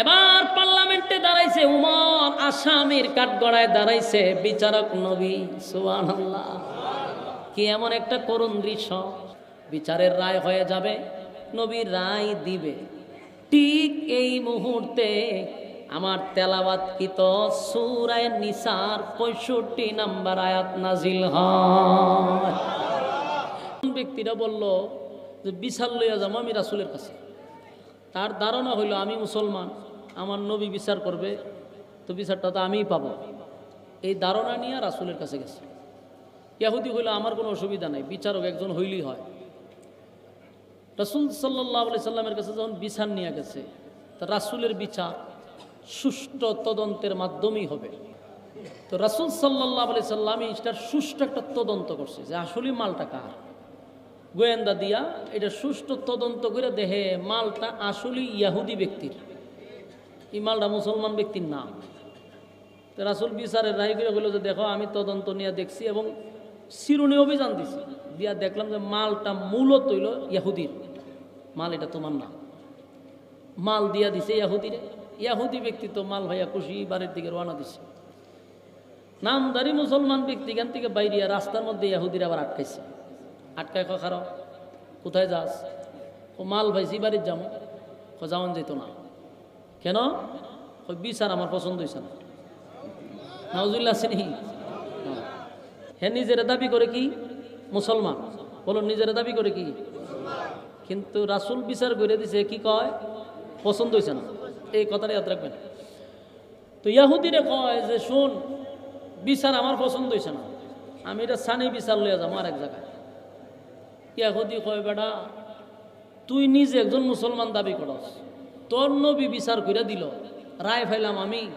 এবার পার্লামেন্টে দাঁড়াইছে উমর আসামের কাঠগড়ায় দাঁড়াইছে বিচারক নবী সুবান কি এমন একটা করুণ দৃশ্য? বিচারের রায় হয়ে যাবে নবী রায় দিবে। ঠিক এই মুহূর্তে আমার তেলাবাতকৃত সুরায় নিসার পঁয়ষট্টি নাম্বার আয়াত নাজিল হয়। ব্যক্তিরা বলল যে বিচার লইয়া যাব আমি রাসুলের কাছে? তার ধারণা হইল, আমি মুসলমান, আমার নবী বিচার করবে, তো বিচারটা তো আমিই পাবো। এই ধারণা নিয়ে রাসুলের কাছে গেছে। ইয়াহুদি হইলে, আমার কোনো অসুবিধা নাই, বিচারক একজন হইলেই হয়। রাসুল সাল্লাহ আলি সাল্লামের কাছে যখন বিচার নিয়ে গেছে, তা রাসুলের বিচার সুষ্ঠু তদন্তের মাধ্যমেই হবে। তো রাসুল সাল্লাহ আলি সাল্লাম এটার সুষ্ঠু একটা তদন্ত করছে যে আসলে মালটা কার? গোয়েন্দা দিয়া এটা সুষ্ঠু তদন্ত করে দেহে মালটা আসলে ইয়াহুদি ব্যক্তির। এই মালটা মুসলমান ব্যক্তির নাম। রাসুল বিচারের রায় করে বলল যে, দেখো, আমি তদন্ত নিয়ে দেখছি এবং শিরুনি অভিযান দিছি। দিয়া দেখলাম যে, মালটা মূলত হইল ইয়াহুদির। মাল এটা তোমার নাম মাল দিয়া দিছে ইয়াহুদিরে। ইয়াহুদি ব্যক্তি তো মাল ভাইয়া খুশি, বাড়ির দিকে রওনা দিছে। নামদারি মুসলমান ব্যক্তি এখান থেকে বাইরিয়া রাস্তার মধ্যে ইয়াহুদির আবার আটকাইছে। আটকায় খারো কোথায় যাস? ও মাল ভাইছি বাড়ির যাব। ও যাওয়ান যেত না। কেন? ওই বিচার আমার পছন্দ হয়েছে না। নাউজুল্লাহ আসেনি হ্যাঁ নিজের দাবি করে কি? মুসলমান। বলো, নিজের দাবি করে কি? কিন্তু রাসুল বিচার করে দিছে, কি কয়? পছন্দ হয়েছে না। এই কথাটা ইয়াদ রাখবেন। তো ইয়াহুদিরে কয় যে, শুন, বিচার আমার পছন্দ হয়েছে না। আমি এটা সানি বিচার লইয়া যাব আর এক জায়গায়। ইয়াহুদি কয় বেড়া তুই নিজে একজন মুসলমান দাবি করস। তোর নবী বিচার করে দিল। রায় ফাইলাম আমি।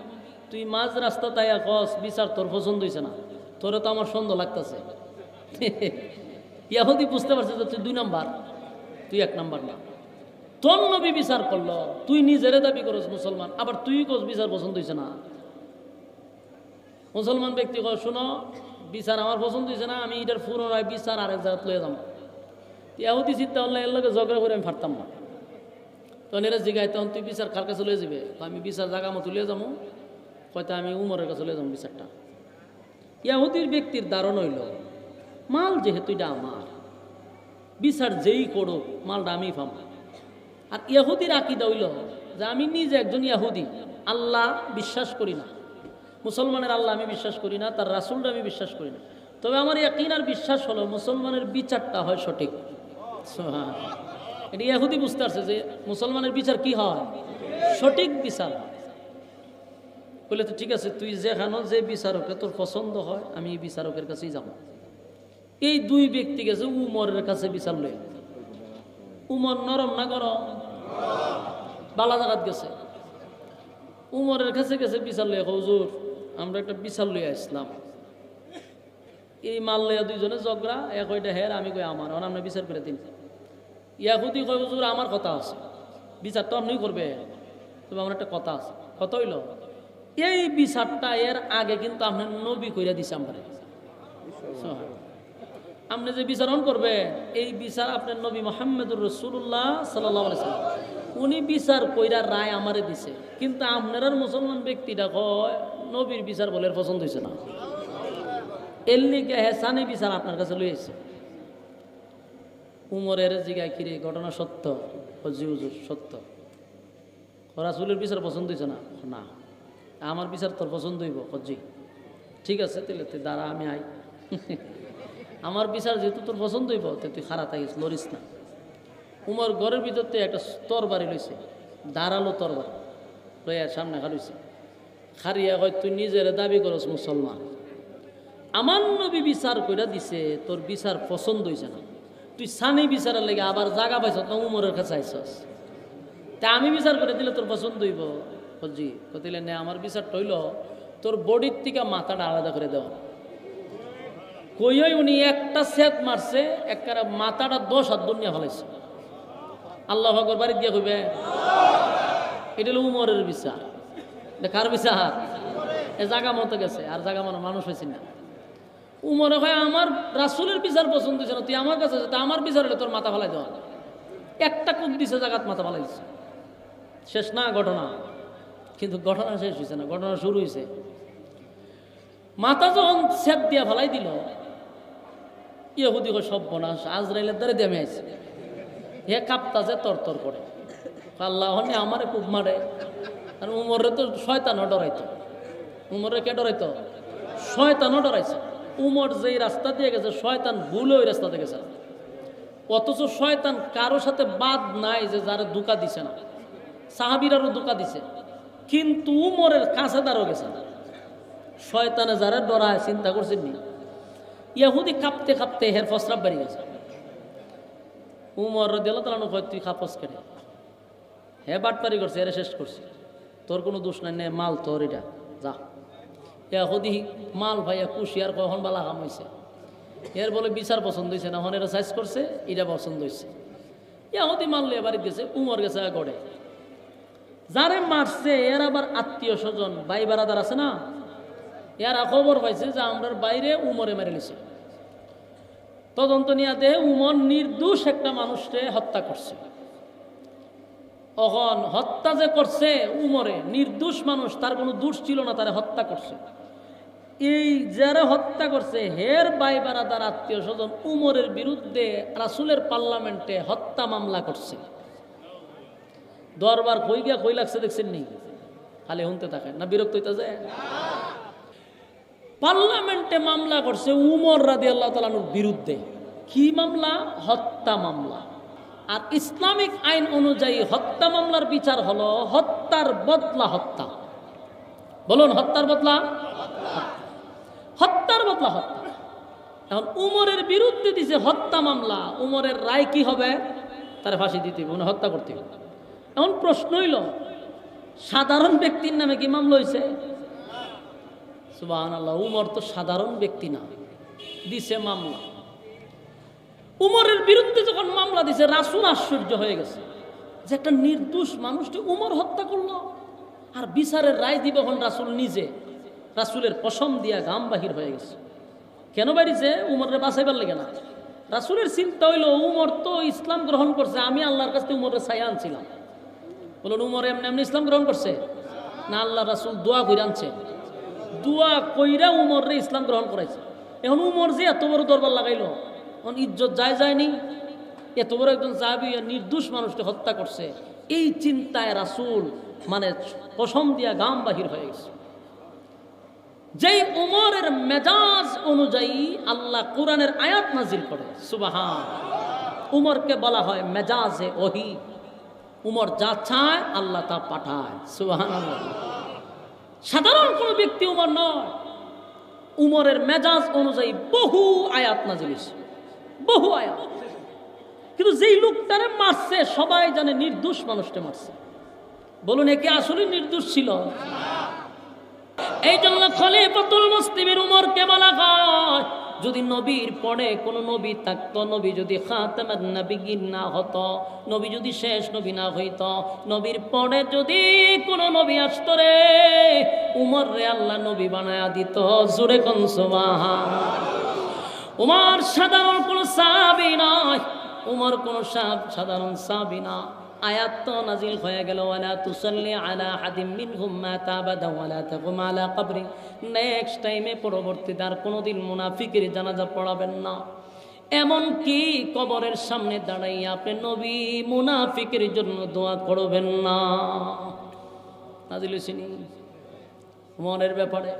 তুই মাঝ রাস্তা তাইয়া কস, বিচার তোর পছন্দ হয়েছে না। তোরে তো আমার সন্দেহ লাগতেছে। ইয়াহুদি বুঝতে পারছে যে তুই দুই নাম্বার। তুই এক নাম্বার না। তোর নবী বিচার করল। তুই নিজেরে দাবি করস মুসলমান। আবার তুই কস বিচার পছন্দ হয়েছে না। মুসলমান ব্যক্তি কয়, শুনো, বিচার আমার পছন্দ হয়েছে না, আমি এটার পুনরায় বিচার আরেক জায়গায় লয়ে যাব। ইয়াহুদি চিন্তা হলে এর লগে ঝগড়া করে আমি পারতাম না। তখন এরা জিগায়, তখন তুই বিচার কার কাছে লয়ে যাবে? আমি বিচার জায়গা মতো লয়ে যাব। হয়তো আমি উমরের কাছে লয়ে যাব বিচারটা। ইয়াহুদির ব্যক্তির দারণ হইল, মাল যেহেতু এটা আমার, বিচার যেই করুক, মালটা আমি পাম আর ইয়াহুদির আকিদা হইল যে আমি নিজে একজন ইয়াহুদি আল্লাহ বিশ্বাস করি না। মুসলমানের আল্লাহ আমি বিশ্বাস করি না, তার রাসুলটা আমি বিশ্বাস করি না। তবে আমার ইয়াকিন আর বিশ্বাস হলো মুসলমানের বিচারটা হয় সঠিক। এটা ইয়াহুদি বুঝতে পারছে যে মুসলমানের বিচার কি হয়? সঠিক বিচার বলে তো ঠিক আছে, তুই যেখানো যে বিচারকে তোর পছন্দ হয়, আমি এই বিচারকের কাছেই যাব। এই দুই ব্যক্তি গেছে উমরের কাছে বিচার লই উমর নরম না গরম? বালা জাগাত গেছে। উমরের কাছে গেছে বিচার লইয়া, হুজুর, আমরা একটা বিচার লইয়া আসলাম। এই মাল লইয়া দুইজনে ঝগড়া, এক ওইটা হের, আমি কই আমার আমরা বিচার করে দিন। ইয়াহুদি কয়, হুজুর, আমার কথা আছে। বিচার তো আপনি করবে। তবে আমার একটা কথা আছে। কত হইল? এই বিচারটা এর আগে কিন্তু আপনি নবী কইরা দিছে আমরা। আপনি যে বিচারণ করবে এই বিচার আপনার নবী মোহাম্মদুর রসুল্লাহ সাল্লাম। উনি বিচার কইরা রায় আমারে দিছে। কিন্তু আপনার মুসলমান ব্যক্তিটা কয়, নবীর বিচার বলে পছন্দ হয়েছে না। এর লিগে হেসানি বিচার আপনার কাছে লইয়েছে উমরের জিগায় কিরে ঘটনা সত্য? হজি হুজুর, সত্য। রাসুলের বিচার পছন্দ হয়েছে না? না। আমার বিচার তোর পছন্দ হইব? হজি ঠিক আছে, তাহলে তুই দাঁড়া, আমি আই। আমার বিচার যেহেতু তোর পছন্দ হইব তুই খারাপ থাকিস, লড়িস না। উমর ঘরের ভিতর থেকে একটা তরবারি লইছে দাঁড়াল তরবারি। লইয়া সামনে খালুইছে খারিয়া হয় তুই নিজের দাবি করস, মুসলমান। আমার নবী বিচার কইরা দিছে, তোর বিচার পছন্দ হয়েছে না। তুই সানি বিচারের লেগে আবার জাগা পাইছ, তো উমরের কাছে আইসস তা আমি বিচার করে দিলে তোর পছন্দ হইব? হজি কতিলে নে, আমার বিচার টইল তোর বডির থেকে মাথাটা আলাদা করে দেওয়া। কইই উনি একটা সেট মারছে একটা মাথাটা দশ হাত দুনিয়া ফেলাইছে। আল্লাহ ভগর বাড়ি দিয়ে কইবে? এটা হলো উমরের বিচার। কার বিচার? এ জাগা মতো গেছে, আর জাগা মানে মানুষ হয়েছে না। উমরে হয় আমার রাসুলের বিচার পছন্দ না। তুই আমার কাছে তা আমার বিচার হলে তোর মাথা ফেলাই দেওয়া একটা কুক দিছে, জাগাত মাথা ফেলাইছে শেষ না, ঘটনা। কিন্তু ঘটনা শেষ হয়েছে না, ঘটনা শুরু হয়েছে। মাথা যখন সেদ দিয়া ফেলাই দিল, ইহুদি সব বনাস, আজরাইলের দ্বারে দেমে আইছে। হে কাঁপতাছে তর তর করে। আল্লাহ হনে আমারে খুব মারে। আর উমরে তো শয়তানও ডরাইতো। উমরে কে ডরাইতো? শয়তানও ডরাইছে। উমর যেই রাস্তা দিয়ে গেছে, শয়তান ভুলে ওই রাস্তাতে গেছে। অথচ শয়তান কারোর সাথে বাদ নাই যে যারা দুকা দিছে না। সাহাবিরারও দুকা দিছে। কিন্তু উমরের কাছে দাঁড়ো গেছে শয়তানে যারা ডরায়, চিন্তা করছেন নি? ইয়াহুদি কাঁপতে কাঁপতে হের ফসরাব বেরিয়ে গেছে। উমর দিল তালানো তুই খাপস কেটে হে বাটপারি করছে, এরা শেষ করছে। তোর কোনো দোষ নাই, নে মাল তোর এটা, যা। ইয়াহুদি মাল ভাইয়া কুশিয়ার কখন বালা কাম হয়েছে এর বলে বিচার পছন্দ হয়েছে না হন এরা সাইজ করছে, এটা পছন্দ হয়েছে ইয়াহুদি মারলে বাড়ি গেছে, উমর গেছে গড়ে। যারে মারছে, এর আবার আত্মীয় স্বজন, ভাই বারাদার আছে না? এরা খবর পাইছে যে আমরার বাইরে উমরে মেরে নিছে। তদন্ত নিয়ে দেহে উমর নির্দোষ একটা মানুষকে হত্যা করছে। অহন হত্যা যে করছে উমরে, নির্দোষ মানুষ, তার কোনো দোষ ছিল না, তারে হত্যা করছে। এই যারা হত্যা করছে, হের বাই বারাদার আত্মীয় স্বজন উমরের বিরুদ্ধে রাসুলের পার্লামেন্টে হত্যা মামলা করছে। দরবার কই গিয়া কই লাগছে দেখছেন নি খালি শুনতে থাকেন, না বিরক্ত হইতে যায় পার্লামেন্টে মামলা করছে উমর রাদি আল্লাহ তালানুর বিরুদ্ধে। কি মামলা? হত্যা মামলা। আর ইসলামিক আইন অনুযায়ী হত্যা মামলার বিচার হলো হত্যার বদলা হত্যা। বলুন হত্যার বদলা? হত্যার বদলা হত্যা। এখন উমরের বিরুদ্ধে দিছে হত্যা মামলা উমরের রায় কি হবে? তার ফাঁসি দিতে হবে, হত্যা করতে হবে। এখন প্রশ্ন হইল সাধারণ ব্যক্তির নামে কি মামলা হয়েছে সুবাহ আল্লাহ উমর তো সাধারণ ব্যক্তি না দিছে মামলা। উমরের বিরুদ্ধে যখন মামলা দিছে, রাসুল আশ্চর্য হয়ে গেছে যে একটা নির্দোষ মানুষটি উমর হত্যা করল। আর বিচারের রায় দিবে হন রাসুল নিজে। রাসুলের পশম দিয়া গাম বাহির হয়ে গেছে। কেন বাড়িছে? উমরের বাঁচাইবার লেগে না। রাসুলের চিন্তা হইল, উমর তো ইসলাম গ্রহণ করছে, আমি আল্লাহর কাছ থেকে উমরের ছায়া আনছিলাম। বলুন উমর, এমনি এমনি ইসলাম গ্রহণ করছে? না, আল্লাহ রাসুল দোয়া করে আনছে। দোয়া কইরা উমররে ইসলাম গ্রহণ করাইছে। এখন উমর যে এত বড় দরবার লাগাইলো এখন ইজ্জত যায় যায়নি। এত বড় একজন সাহাবি নির্দোষ মানুষকে হত্যা করছে। এই চিন্তায় রাসুল মানে কসম দিয়া গাম বাহির হয়ে গেছে। যেই উমরের মেজাজ অনুযায়ী আল্লাহ কোরআনের আয়াত নাজিল করে, সুবাহান। উমরকে বলা হয় মেজাজে ওহি। উমর যা চায় আল্লাহ তা পাঠায় সুবাহান সাধারণ কোনো ব্যক্তি উমর নয়। উমরের মেজাজ অনুযায়ী বহু আয়াত নাজিল হয়েছে। বহু আয়াত কিন্তু যেই লোকটারে মারছে, সবাই জানে নির্দোষ মানুষটা মারছে। বলুন, একে আসলে নির্দোষ ছিল? এই জন্য খলিফাতুল মুসলিমের উমরকে বলা হয়, যদি নবীর পরে কোন নবী থাকতো, নবী যদি খাতামাত নবীগিন না হতো, নবী যদি শেষ নবী না হইত, নবীর পরে যদি কোন নবী আসতো রে, উমর রে আল্লাহ নবী বানায়া দিত। জোরে কোন উমর সাধারণ কোন সাহাবি নয়। উমর কোন সাধারণ সাহাবি না। আয়াত নাজিল হয়ে গেল, ওয়ালা তুসাল্লি আলা হাদিম মিনহুম মাতা আবাদা ওয়ালা তাকুম আলা কবরি। নেক্সট টাইমে পরবর্তীতে আর কোনোদিন মুনাফিকের জানাজা পড়াবেন না। এমন কি কবরের সামনে দাঁড়াইয়া আপনি নবী মুনাফিকের জন্য দোয়া করবেন না। নাজিল হয়েছিনি উমরের ব্যাপারে।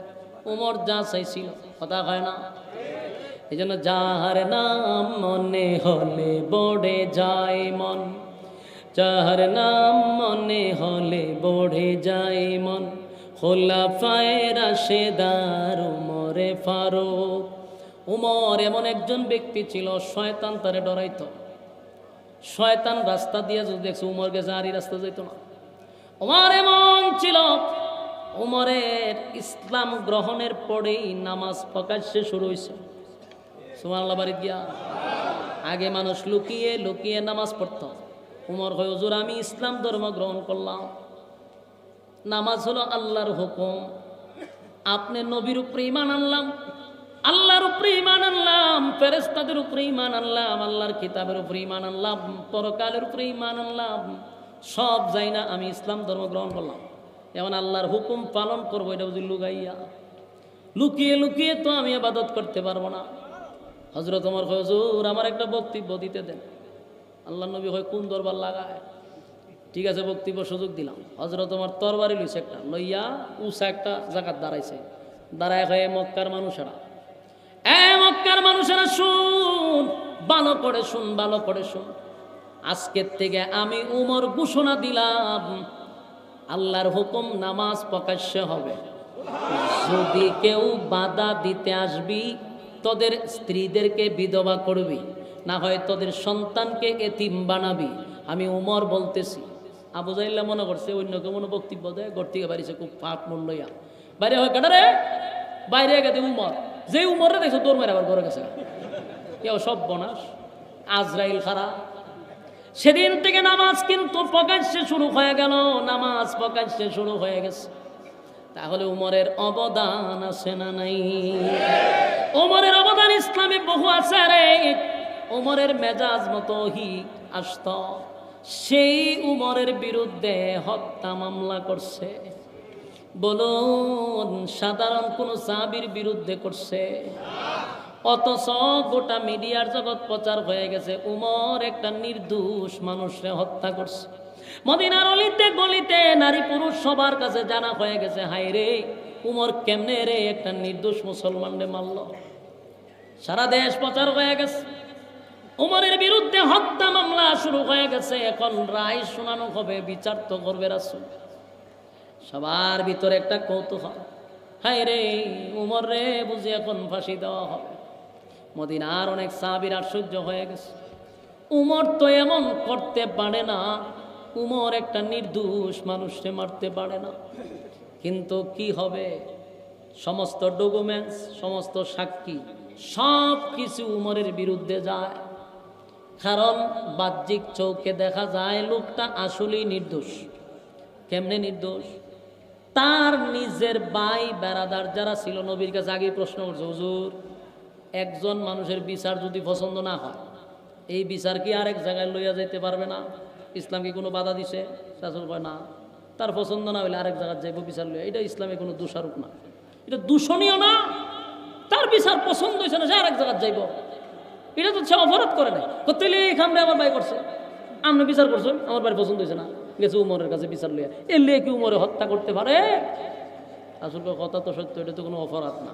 উমর যা চাইছিল, কথা হয় না। এই জন্য যাহার নাম মনে হলে বড়ে যায় মন। যাহার নাম মনে হলে বড়ে যায় মন। খোলা ফায়রা সেদার উমরে ফারুক। উমর এমন একজন ব্যক্তি ছিল, শয়তান তারে ডরাইত। শয়তান রাস্তা দিয়ে যদি দেখছে উমর গেছে আর রাস্তা যেত না। উমর এমন ছিল, উমরের ইসলাম গ্রহণের পরেই নামাজ প্রকাশ্যে শুরু হয়েছে সুমাল্লা বাড়ি গিয়া। আগে মানুষ লুকিয়ে লুকিয়ে নামাজ পড়ত। উমর হয় হুজুর, আমি ইসলাম ধর্ম গ্রহণ করলাম। নামাজ হলো আল্লাহর হুকুম। আপনি নবীর উপরে ইমান আনলাম, আল্লাহর উপরে ইমান আনলাম ফেরেস্তাদের উপরে ইমান আনলাম, আল্লাহর কিতাবের উপরে ইমান আনলাম, পরকালের উপরে ইমান আনলাম। সব যাই না, আমি ইসলাম ধর্ম গ্রহণ করলাম। এখন আল্লাহর হুকুম পালন করব, এটা বুঝি লুকাইয়া। লুকিয়ে লুকিয়ে তো আমি আবাদত করতে পারব না। হজরত আমার হজুর, আমার একটা বক্তব্য দিতে দেন। আল্লাহ নবী হয় কোন দরবার লাগায়? ঠিক আছে, বক্তব্য সুযোগ দিলাম। হজরত আমার তরবারি লইছে একটা, লইয়া উষা একটা জায়গাত দাঁড়াইছে। দাঁড়ায় হয়ে মক্কার মানুষেরা, এ মক্কার মানুষেরা শুন, ভালো করে শুন, ভালো করে শুন। আজকের থেকে আমি উমর ঘোষণা দিলাম, আল্লাহর হুকুম নামাজ প্রকাশ্য হবে। যদি কেউ বাধা দিতে আসবি তোদের স্ত্রীদেরকে বিধবা করবি, না হয় তোদের সন্তানকে এতিম বানাবি। আমি উমর বলতেছি, আবু জাইল্লা মনে করছে অন্য কেউ মনে বক্তব্য দেয়, ঘর থেকে বাড়িছে খুব পাপ মূল্যয়া বাইরে হয় কেটারে বাইরে গেছে উমর। যে উমরে দেখছ, তোর মেরে আবার ঘরে গেছে কেউ সব বনাস, আজরাইল খারা। সেদিন থেকে নামাজ কিন্তু প্রকাশ্যে শুরু হয়ে গেল, নামাজ প্রকাশ্যে শুরু হয়ে গেছে। তাহলে উমরের অবদান আছে না নাই? উমরের অবদান ইসলামে বহু আছে রে। ওমরের মেজাজ মতো হি আসত। সেই উমরের বিরুদ্ধে হত্যা মামলা করছে। বলুন, সাধারণ কোন সাহাবির বিরুদ্ধে করছে? অথচ গোটা মিডিয়ার জগৎ প্রচার হয়ে গেছে। উমর একটা নির্দোষ মানুষরে হত্যা করছে। মদিনার অলিতে গলিতে নারী পুরুষ সবার কাছে জানা হয়ে গেছে হাই রে। উমর কেমনে রে একটা নির্দোষ মুসলমানরে মারল? সারা দেশ প্রচার হয়ে গেছে। উমরের বিরুদ্ধে হত্যা মামলা শুরু হয়ে গেছে। এখন রায় শোনানো হবে, বিচার তো করবে রাসুল। সবার ভিতরে একটা কৌতূহল। হাই রে, উমর রে, বুঝি এখন ফাঁসি দেওয়া হবে। মদিনার অনেক সাহাবির আশ্চর্য হয়ে গেছে। উমর তো এমন করতে পারে না, উমর একটা নির্দোষ মানুষকে মারতে পারে না। কিন্তু কি হবে? সমস্ত ডকুমেন্টস সমস্ত সাক্ষী, সব কিছু উমরের বিরুদ্ধে যায়। কারণ বাহ্যিক চৌকে দেখা যায় লোকটা আসলেই নির্দোষ। কেমনে নির্দোষ? তার নিজের ভাই বেড়াদার যারা ছিল, নবীর কাছে আগেই প্রশ্ন করছে, হুজুর, একজন মানুষের বিচার যদি পছন্দ না হয়, এই বিচার কি আরেক জায়গায় লইয়া যাইতে পারবে না? ইসলাম কি কোনো বাধা দিছে? শাসন না। তার পছন্দ না হলে আরেক জায়গায় যাইব, বিচার লইয়া। এটা ইসলামে কোনো দোষারোপ না। এটা দূষণীয় না, তার বিচার পছন্দ হয়েছে না, সে আরেক জায়গায় যাইব। এটা তো সে অপরাধ করে নাই। কতলে খামরে আমার ভাই করছে। আপনি বিচার করছেন আমার বাড়ি পছন্দ হয়েছে না। গেছে উমরের কাছে বিচার লইয়া। এলে কি উমরে হত্যা করতে পারে? আসলে কথা তো সত্য, এটা তো কোনো অপরাধ না।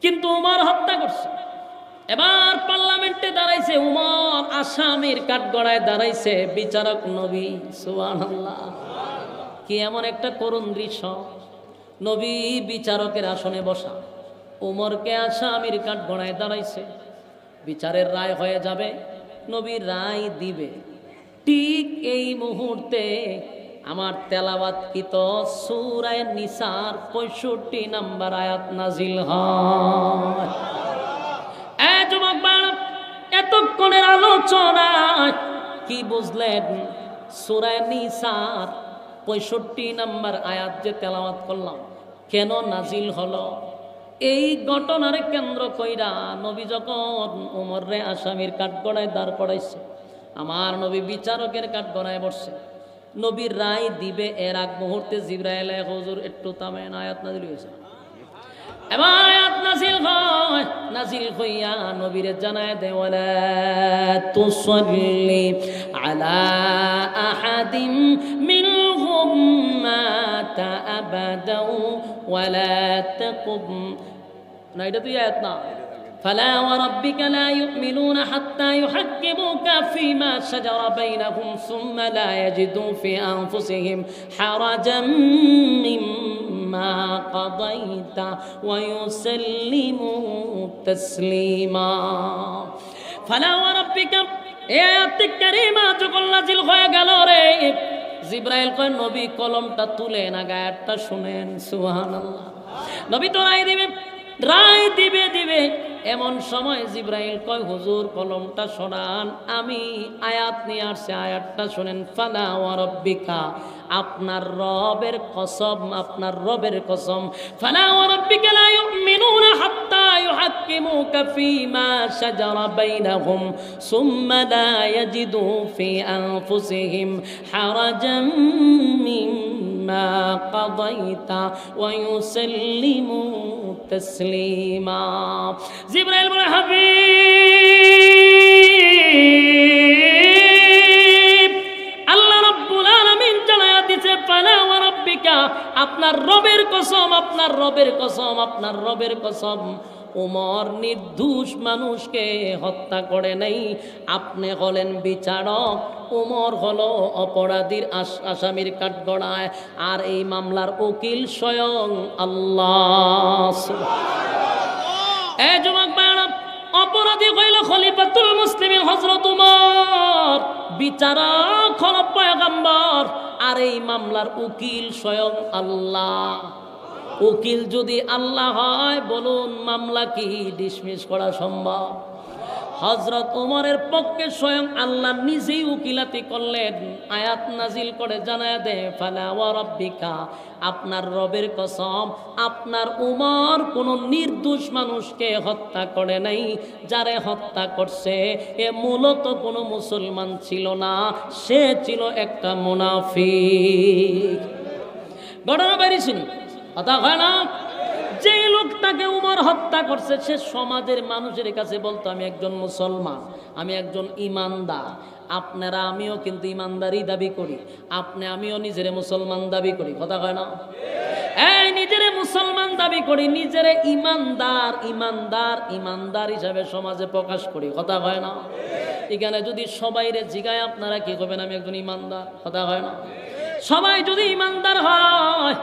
কিন্তু উমর হত্যা করছে। এবার পার্লামেন্টে দাঁড়াইছে উমর, আসামের কাঠগড়ায় দাঁড়াইছে বিচারক নবী সুবান কি এমন একটা করুণ দৃশ্য। নবী বিচারকের আসনে বসা। উমরকে আসামির কাঠগড়ায় দাঁড়াইছে। বিচারের রায় হয়ে যাবে নবী রায় দিবে। ঠিক এই মুহূর্তে আমার তেলাবাত কিত সুরায় নিসার পঁয়ষট্টি নাম্বার আয়াত নাজিল হয়। যুবক বালক, এতক্ষণের আলোচনায় কি বুঝলেন? সুরায় নিসার পঁয়ষট্টি নাম্বার আয়াত যে তেলাওয়াত করলাম কেন নাজিল হলো? এই ঘটনার কেন্দ্র কইরা নবী যখন উমর রে আসামির কাঠগড়ায় দাঁড় করাইছে আমার নবী বিচারকের কাঠগড়ায় বসছে। নবীর রায় দিবে এর আগ মুহূর্তে জিব্রাইল হজুর একটু তামেন আয়াত নাজিল হয়েছে। এবার আয়াত নাজিল হয় নাজিল হইয়া নবীর জানায় দে ওয়ালা তুসাল্লি আলা আহাদিম মিনহুম মাতা আবাদাও ওয়ালা তাকুম না এটা তুই আয়াত না فلا وربك لا يؤمنون حتى يحكموك فيما شجر بينهم ثم لا يجدوا في أنفسهم حرجا مما قضيت ويسلموا تسليما فلا وربك এ আয়াতে কারিমা যখন নাজিল হয়ে গেল রে জিব্রাইল কয় নবী কলমটা তুলে না গায়ারটা শুনেন সুবহানাল্লাহ নবী তো রায় দিবে রায় দিবে দিবে এমন সময় জিব্রাইল কয় হুজুর কলমটা শোনান আমি আয়াত নিয়ে আসছে আয়াতটা শোনেন ফালা ওয়ারব্বিকা আপনার রবের কসম আপনার রবের কসম ফালা ওয়ারব্বিকা লা ইউমিনুনা হাত্তা ইউহাক্কিমুকা ফীমা শাজারা বাইনাহুম সুম্মা লা ইয়াজিদু ফি আনফুসিহিম হারাজাম মিম্মা قضيت ويسلموا تسليما জিবরাইল বলে হাবিব রাব্বিকা আপনার রবের কসম, আপনার রবের কসম, আপনার রবের কসম। উমর নির্দোষ মানুষকে হত্যা করে নাই। আপনি হলেন বিচারক, উমর হলো অপরাধীর আস- আসামির কাঠগড়ায়। আর এই মামলার উকিল স্বয়ং আল্লাহ। এ যুবক অপরাধী হইল খলিফাতুল মুসলিমিন হজরত উমর। বিচারক হল পয়গম্বর। আর এই মামলার উকিল স্বয়ং আল্লাহ। উকিল যদি আল্লাহ হয়, বলুন মামলা কি? ডিসমিস করা সম্ভব। হজরত ওমরের পক্ষে স্বয়ং আল্লাহ নিজেই উকিলাতি করলেন। আয়াত নাজিল করে জানায় দে, ফালা রাব্বিকা, আপনার রবের কসম, আপনার উমর কোনো নির্দোষ মানুষকে হত্যা করে নাই। যারে হত্যা করছে, এ মূলত কোনো মুসলমান ছিল না, সে ছিল একটা মুনাফিক। ঘটনা বেরিয়েছেন কথা হয় না? লোকটাকে উমর হত্যা করছে, সে সমাজের মানুষের কাছে বলতো, আমি একজন মুসলমান, আমি একজন ইমানদার, আপনারা আমিও কিন্তু ইমানদারি দাবি করি, আপনি আমিও নিজের মুসলমান দাবি করি। কথা হয় না? এই নিজেরে মুসলমান দাবি করি, নিজের ইমানদার ইমানদার ইমানদার হিসাবে সমাজে প্রকাশ করি। কথা হয় না? এখানে যদি সবাইরে জিগায়, আপনারা কি করবেন, আমি একজন ইমানদার? কথা হয় না? সবাই যদি ইমানদার হয়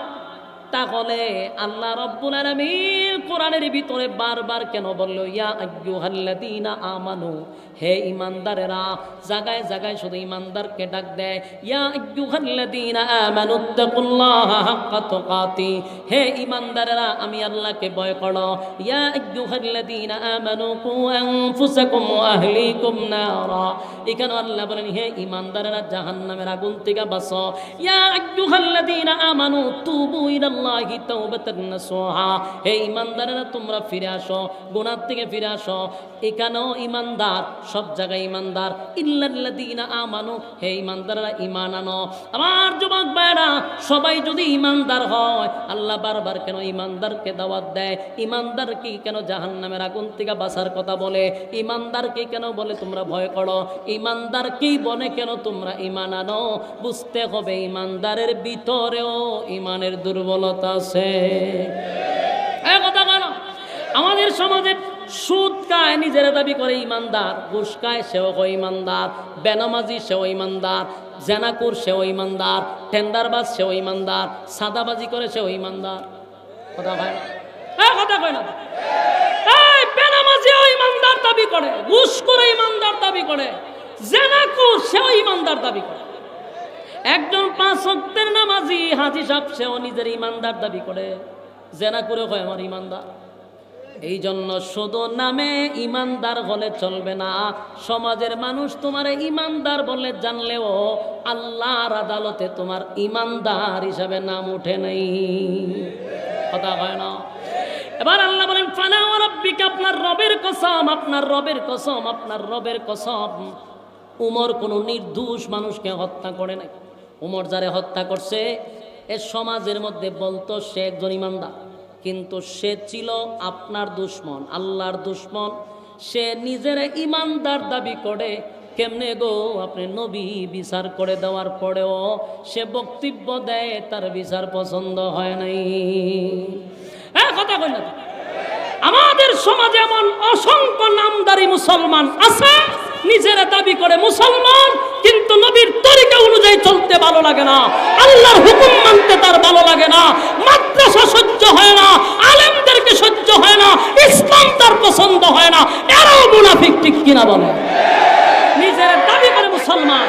তাহলে আল্লাহ রব্বুল আলামিন কোরআনের ভিতরে বারবার কেন বলল, ইয়া আইয়ুহাল্লাযীনা আমানু, হে ইমানদারেরা জায়গায় জায়গায় শুধু ইমানদারকে ডাক দেয়, ইয়া আইয়ুহাল্লাযীনা আমানু তাকুল্লাহা হাক্কা তুকাতি, হে ইমানদারেরা আমি আল্লাহকে ভয় করো, ইয়া আইয়ুহাল্লাযীনা আমানু, কু আনফুসাকুম ওয়া আহলিকুম নারা এখানে আল্লাহ বলেন, হে ইমানদারেরা জাহান্নামের আগুন থেকে বাঁচো ইয়া আইয়ুহাল্লাযীনা আমানু, তুবু নাসুহা হে ইমানদারেরা তোমরা ফিরে আসো থেকে ফিরে আসো। এখানেও ইমানদার সব জায়গায় ইমানদার হে আনো। আমার যুবক সবাই যদি ইমানদার হয়, আল্লাহ বারবার কেন ইমানদারকে দাওয়াত দেয়? ইমানদারকে কেন জাহান্নামের আগুন থেকে কথা বলে? ইমানদারকে কেন বলে তোমরা ভয় করো? ইমানদারকেই বলে কেন তোমরা ইমান আনো? বুঝতে হবে ইমানদারের ভিতরেও ইমানের দুর্বলতা আছে। কথা আমাদের সমাজে সুদ খায়, নিজেরা দাবি করে ইমানদার, ঘুষ খায়, সেও হয় ইমানদার, বেনামাজি সেও ইমানদার, জেনাকুর সেও ইমানদার, টেন্ডারবাজ সেও ইমানদার, সাদাবাজি করে সেও ইমানদার। কথা এ কথা কয় না? বেনামাজিও ইমানদার দাবি করে, ঘুষ করে ইমানদার দাবি করে, জেনাকুর সেও ইমানদার দাবি করে। একজন পাঁচ অক্টের নামাজি হাজি সাহেব, সেও নিজের ইমানদার দাবি করে। জেনা করে হয় আমার ইমানদার এই জন্য শুধু নামে ইমানদার হলে চলবে না। সমাজের মানুষ তোমার ইমানদার বলে জানলেও আল্লাহর আদালতে তোমার ইমানদার হিসাবে নাম উঠে নেই। কথা হয় না? এবার আল্লাহ বলেন ফানা আপনার রবের কসম, আপনার রবের কসম, আপনার রবের কসম। উমর কোনো নির্দোষ মানুষকে হত্যা করে নাই। উমর যারে হত্যা করছে, এ সমাজের মধ্যে বলতো সে একজন ইমানদার। কিন্তু সে ছিল আপনার দুশ্মন, আল্লাহর দুশ্মন। সে নিজের ইমানদার দাবি করে, কেমনে গো আপনি নবী বিচার করে দেওয়ার পরেও সে বক্তব্য দেয়, তার বিচার পছন্দ হয় নাই। হ্যাঁ কথা কই না আমাদের সমাজে এমন অসংখ্য নামদারি মুসলমান আছে, নিজেরা দাবি করে মুসলমান কিন্তু নবীর তরিকা অনুযায়ী চলতে ভালো লাগে না। আল্লাহর হুকুম মানতে তার ভালো লাগে না। মাদ্রাসা সহ্য হয় না, আলেমদেরকে সহ্য হয় না, ইসলাম তার পছন্দ হয় না। এরাও মুনাফিক ঠিক কিনা বলে? নিজের দাবি করে মুসলমান।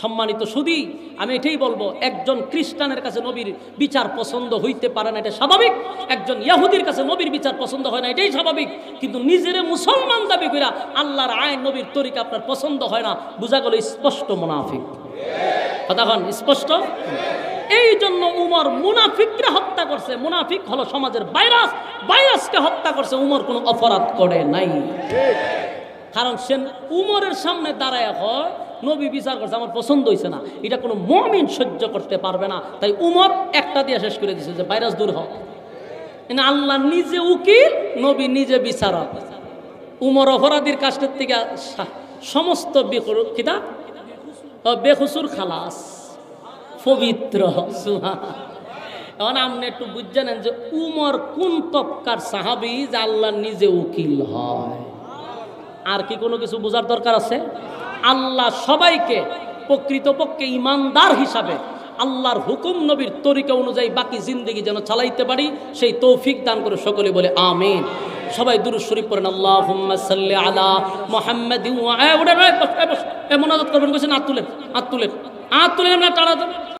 সম্মানিত সুদী, আমি এটাই বলব, একজন খ্রিস্টানের কাছে নবীর বিচার পছন্দ হইতে পারে না, এটা স্বাভাবিক। একজন ইয়াহুদির কাছে নবীর বিচার পছন্দ হয় না, এটাই স্বাভাবিক। কিন্তু নিজেরে মুসলমান দাবি কইরা আল্লাহর আইন, নবীর তরিকা আপনার পছন্দ হয় না, বোঝা গেল স্পষ্ট মুনাফিক। কথা হন স্পষ্ট? এই জন্য উমর মুনাফিককে হত্যা করছে। মুনাফিক হলো সমাজের ভাইরাস। ভাইরাসকে হত্যা করছে। উমর কোনো অপরাধ করে নাই। কারণ সে উমরের সামনে দাঁড়ায় হয় নবী বিচার করছে, আমার পছন্দ হয়েছে না। এটা কোনো মমিন সহ্য করতে পারবে না। তাই উমর একটা দিয়ে শেষ করে দিছে যে, ভাইরাস দূর হোক আল্লাহ নিজে উকিল, নবী নিজে বিচারক। উমর অপরাধীর কাছের থেকে সমস্ত কিতা? বেখুসুর খালাস। পবিত্র। এখন আপনি একটু বুঝে নেন যে, উমর কোন তপকার সাহাবি যে আল্লাহ নিজে উকিল হয়। আর কি কোনো কিছু বোঝার দরকার আছে? আল্লাহ সবাইকে প্রকৃতপক্ষে ইমানদার হিসাবে আল্লাহর হুকুম নবীর তরিকা অনুযায়ী বাকি জিন্দগি যেন চালাইতে পারি, সেই তৌফিক দান করে সকলে বলে আমিন। সবাই দুরু শরীফ করেন আল্লাহ সাল্লি আলা মোহাম্মদ এমন মোনাজাত করবেন বলছেন হাত তুলেন আর তুলেন আর তুলেন না তাড়াতাড়ি